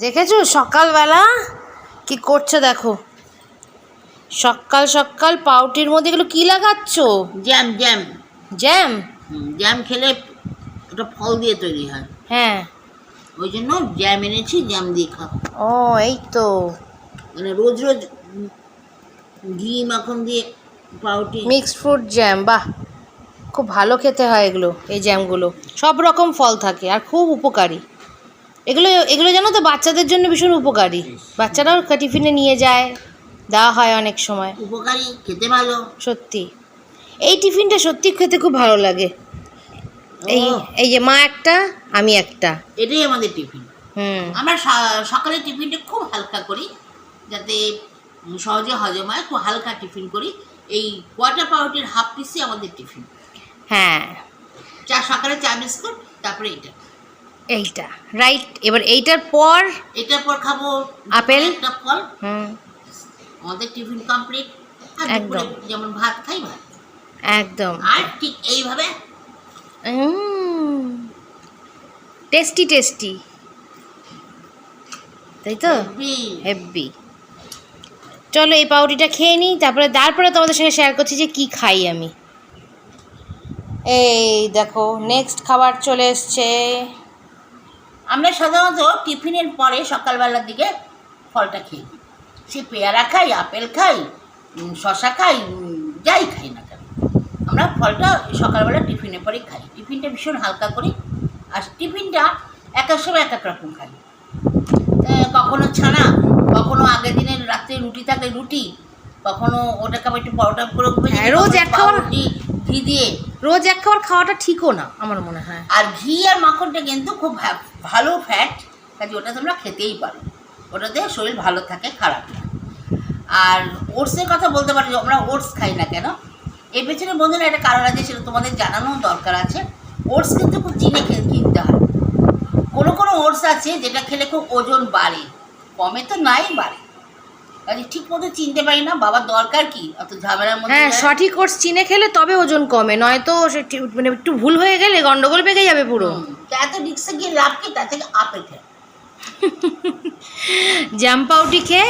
দেখেছ সকালবেলা? কি করছে দেখো। সকাল সকাল পাউটির মধ্যে এগুলো কি লাগাচ্ছ? Jam jam. জ্যাম? জ্যাম খেলে ওটা ফল দিয়ে তৈরি হয়। হ্যাঁ। ওই জন্য জ্যাম এনেছি জ্যাম দিয়ে খাও ও এই তো। মানে রোজ রোজ ঘি মাখন দিয়ে পাউটি। মিক্সড ফ্রুট জ্যাম বাহ। খুব ভালো খেতে হয় এগুলো এই জ্যামগুলো। সব রকম ফল থাকে আর খুব উপকারী। এগুলো এগুলো জানো তো বাচ্চাদের জন্য ভীষণ উপকারী। বাচ্চারাও টিফিনে নিয়ে যায় দেওয়া হয় অনেক সময়। উপকারী খেতে ভালো। সত্যি। এই টিফিনটা সত্যি খেতে খুব ভালো লাগে। এই এই যে মা একটা আমি একটা। এটাই আমাদের টিফিন। হুম। আমরা সকালে টিফিনটা খুব হালকা করি যাতে সহজে হজম হয় খুব হালকা টিফিন করি। এই কোয়াটার পাউরুটির হাফ পিসই আমাদের টিফিন। হ্যাঁ। চা সকালে চা বিস্কুট তারপরে এটা। এইটা রাইট এবার এইটার পর এটার পর খাব আপেল? একটা ফল। হুম। আমাদের টিফিন কমপ্লিট একদম। যেমন ভাত খাই ভাত। একদম। আর ঠিক এইভাবে টেস্টি টেস্টি। তাই তো। হেভি চলো এই পাউরুটিটা খেয়ে নিই তারপরে তারপরে তোমাদের সঙ্গে শেয়ার করছি যে কি খাই আমি। এই দেখো নেক্সট খাবার চলে এসছে। আমরা সাধারণত টিফিনের পরে সকালবেলার দিকে ফলটা খেয়ে নিই। সে পেয়ারা খাই আপেল খাই শশা খাই যাই খাই না কেন। আমরা ফলটা সকালবেলা টিফিনের পরেই খাই। টিফিনটা ভীষণ হালকা করি আর টিফিনটা এক এক সময় এক এক রকম খাই। কখনো ছানা কখনো আগের দিনের রাত্রে রুটি থাকে রুটি কখনো ওটাকে আবার একটু পরোটা করে ভেজে ঘি দিয়ে। রোজ এক খাবার খাওয়াটা ঠিকও না, আমার মনে হয়। আর ঘি আর মাখনটা কিন্তু খুব ভালো ফ্যাট কাজে ওটা তোমরা খেতেই পারো। ওটাতে শরীর ভালো থাকে, খারাপ না। আর ওটসের কথা বলতে পারি, আমরা ওটস খাই না কেন? এর পেছনে বন্ধুরা একটা কারণ আছে, সেটা তোমাদের জানানো দরকার আছে। ওটস কিন্তু খুব চিনে কিনতে হয়। কোনো কোনো ওটস আছে, যেটা খেলে খুব ওজন বাড়ে। কমে তো নাই বাড়ে। কাজে ঠিক মতো চিনতে পারি না বাবার দরকার কি? অত ঝামেলার মধ্যে হ্যাঁ সঠিক কোর্স চিনে খেলে তবে ওজন কমে নয়তো মানে একটু ভুল হয়ে গেলে গন্ডগোল পেকে যাবে পুরো। এত রিক্সে গিয়ে লাভ কি? তার থেকে আপেল জ্যাম পাউটি খেয়ে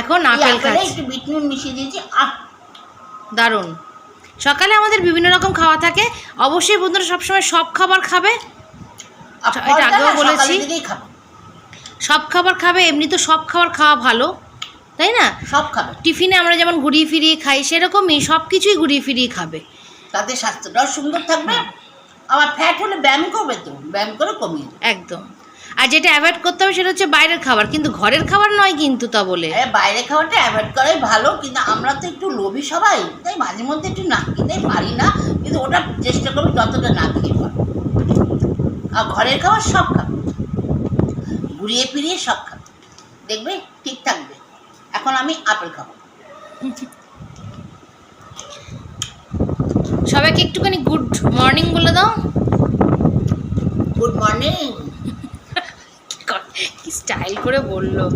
এখন আপেল খাচ্ছি। একটু বিট নুন মিশিয়ে দিয়েছি দারুণ। সকালে আমাদের বিভিন্ন রকম খাওয়া থাকে। অবশ্যই বন্ধুরা সবসময় সব খাবার খাবে। এটা আগেও বলেছি। সব খাবার খাবে এমনি তো সব খাবার খাওয়া ভালো। তাই না? সব খাবে। টিফিনে আমরা যেমন ঘুরিয়ে ফিরিয়ে খাই সেরকমই সব কিছুই ঘুরিয়ে ফিরিয়ে খাবে। তাতে স্বাস্থ্যটাও সুন্দর থাকবে। আবার ফ্যাট হলে ব্যায়াম করবে তো ব্যায়াম করে কমিয়ে একদম। আর যেটা অ্যাভয়েড করতে হবে সেটা হচ্ছে বাইরের খাবার কিন্তু ঘরের খাবার নয় কিন্তু তা বলে। আরে বাইরে খাওয়াটা অ্যাভয়েড করাই ভালো কিন্তু আমরা তো একটু লোভী সবাই। তাই মাঝে মধ্যে একটু না খেতে পারি না কিন্তু ওটা চেষ্টা করব যতটা না খেয়ে পারো আর ঘরের খাবার সব খাবে। ঘুরিয়ে ফিরিয়ে সব খাবে। দেখবে ঠিক থাকবে। এখন আমি আপেল খাব। সবাইকে একটুখানি গুড মর্নিং বলে দাও। গুড মর্নিং কি স্টাইল করে বলল?